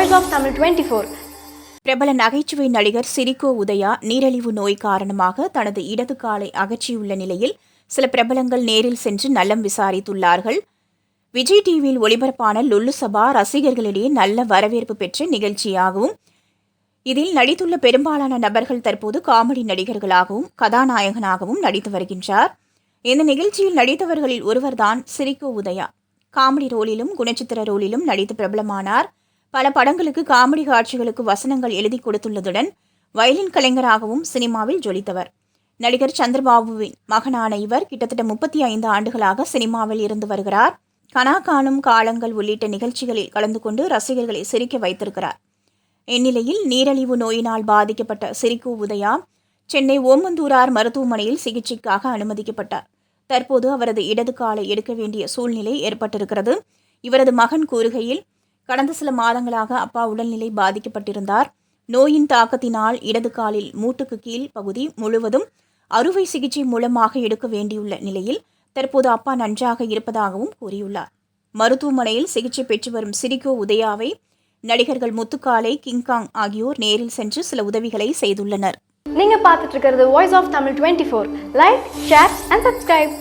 Voice of Tamil twenty four பிரபல நகைச்சுவை நடிகர் சிரிகோ உதயா நீரழிவு நோய் காரணமாக தனது இடது காலை அகற்றியுள்ள நிலையில் சில பிரபலங்கள் நேரில் சென்று நலம் விசாரித்துள்ளார்கள். விஜய் டிவியில் ஒளிபரப்பான லுல்லு சபா ரசிகர்களிடையே நல்ல வரவேற்பு பெற்ற நிகழ்ச்சியாகவும் இதில் நடித்துள்ள பெரும்பாலான நபர்கள் தற்போது காமெடி நடிகர்களாகவும் கதாநாயகனாகவும் நடித்து வருகின்றார். இந்த நிகழ்ச்சியில் நடித்தவர்களில் ஒருவர்தான் சிரிகோ உதயா. காமெடி ரோலிலும் குணச்சித்திர ரோலிலும் நடித்து பிரபலமானார். பல படங்களுக்கு காமெடி காட்சிகளுக்கு வசனங்கள் எழுதி கொடுத்துள்ளதுடன் வயலின் கலைஞராகவும் சினிமாவில் ஜொலித்தவர். நடிகர் சந்திரபாபுவின் மகனான இவர் கிட்டத்தட்ட முப்பத்தி ஐந்து ஆண்டுகளாக சினிமாவில் இருந்து வருகிறார். கனா காணும் காலங்கள் உள்ளிட்ட நிகழ்ச்சிகளில் கலந்து கொண்டு ரசிகர்களை சிரிக்க வைத்திருக்கிறார். இந்நிலையில் நீரழிவு நோயினால் பாதிக்கப்பட்ட சிரிக்கு உதயா சென்னை ஓமந்தூரார் மருத்துவமனையில் சிகிச்சைக்காக அனுமதிக்கப்பட்டார். தற்போது அவரது இடது காலை எடுக்க வேண்டிய சூழ்நிலை ஏற்பட்டிருக்கிறது. இவரது மகன் கூறுகையில் கடந்த சில மாதங்களாக அப்பா உடல்நிலை பாதிக்கப்பட்டிருந்தார். நோயின் தாக்கத்தினால் இடது காலில் மூட்டுக்கு கீழ் பகுதி முழுவதும் அறுவை சிகிச்சை மூலமாக எடுக்க வேண்டியுள்ள நிலையில் தற்போது அப்பா நன்றாக இருப்பதாகவும் கூறியுள்ளார். மருத்துவமனையில் சிகிச்சை பெற்று வரும் சிரிகோ உதயாவை நடிகர்கள் முத்துக்காலை கிங்காங் ஆகியோர் நேரில் சென்று சில உதவிகளை செய்துள்ளனர். நீங்க பார்த்துட்டு இருக்கிறது voice of Tamil twenty four like share and subscribe